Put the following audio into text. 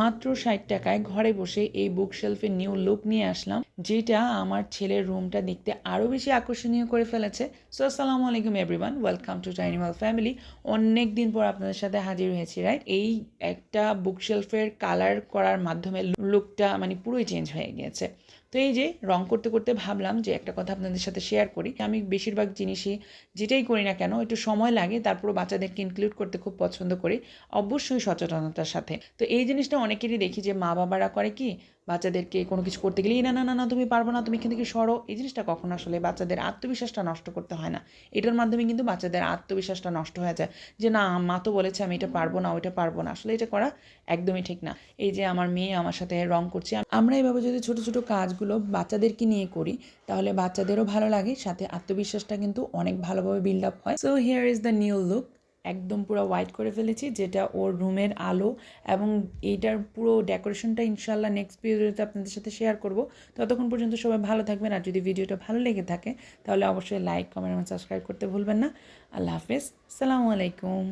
মাত্র ষাট টাকায় ঘরে বসে এই বুক শেলফের নিউ লুক নিয়ে আসলাম, যেটা আমার ছেলের রুমটা দেখতে আরও বেশি আকর্ষণীয় করে ফেলেছে। সো আসসালামু আলাইকুম এভরিওয়ান ওয়েলকাম টু টাইনিমাল ফ্যামিলি অনেক দিন পর আপনাদের সাথে হাজির হয়েছি রাইট এই একটা বুক শেলফের কালার করার মাধ্যমে লুকটা মানে পুরোই চেঞ্জ হয়ে গিয়েছে। তো এই যে, রং করতে করতে ভাবলাম যে একটা কথা আপনাদের সাথে শেয়ার করি। আমি বেশিরভাগ জিনিসই যেটাই করি না কেন, একটু সময় লাগে, তারপরও বাচ্চাদেরকে ইনক্লুড করতে খুব পছন্দ করি, অবশ্যই সচেতনতার সাথে। তো এই জিনিসটা অনেকেরই দেখি যে মা বাবারা করে কি, বাচ্চাদেরকে কোনো কিছু করতে গেলে না না না না, তুমি পারব না, তুমি এখান থেকে সরো। এই জিনিসটা কখনো আসলে বাচ্চাদের আত্মবিশ্বাসটা নষ্ট করতে হয় না। এটার মাধ্যমে কিন্তু বাচ্চাদের আত্মবিশ্বাসটা নষ্ট হয়ে যায় যে, না, মা তো বলেছে আমি এটা পারব না, ওইটা পারব না। আসলে এটা করা একদমই ঠিক না। এই যে আমার মেয়ে আমার সাথে রং করছে, আমরা এভাবে যদি ছোট ছোট কাজগুলো বাচ্চাদেরকে নিয়ে করি, তাহলে বাচ্চাদেরও ভালো লাগে, সাথে আত্মবিশ্বাসটা কিন্তু অনেক ভালোভাবে বিল্ড আপ হয়। So here is the new look একদম পুরো হোয়াইট করে ফেলেছি, যেটা ওর রুমের আলো এবং এইটার পুরো ডেকোরেশনটা ইনশাল্লাহ নেক্সট ভিডিওতে আপনাদের সাথে শেয়ার করব। ততক্ষণ পর্যন্ত সবাই ভালো থাকবেন আর যদি ভিডিওটা ভালো লেগে থাকে, তাহলে অবশ্যই লাইক কমেন্ট এবং সাবস্ক্রাইব করতে ভুলবেন না। আল্লাহ হাফেজ, সালামু আলাইকুম।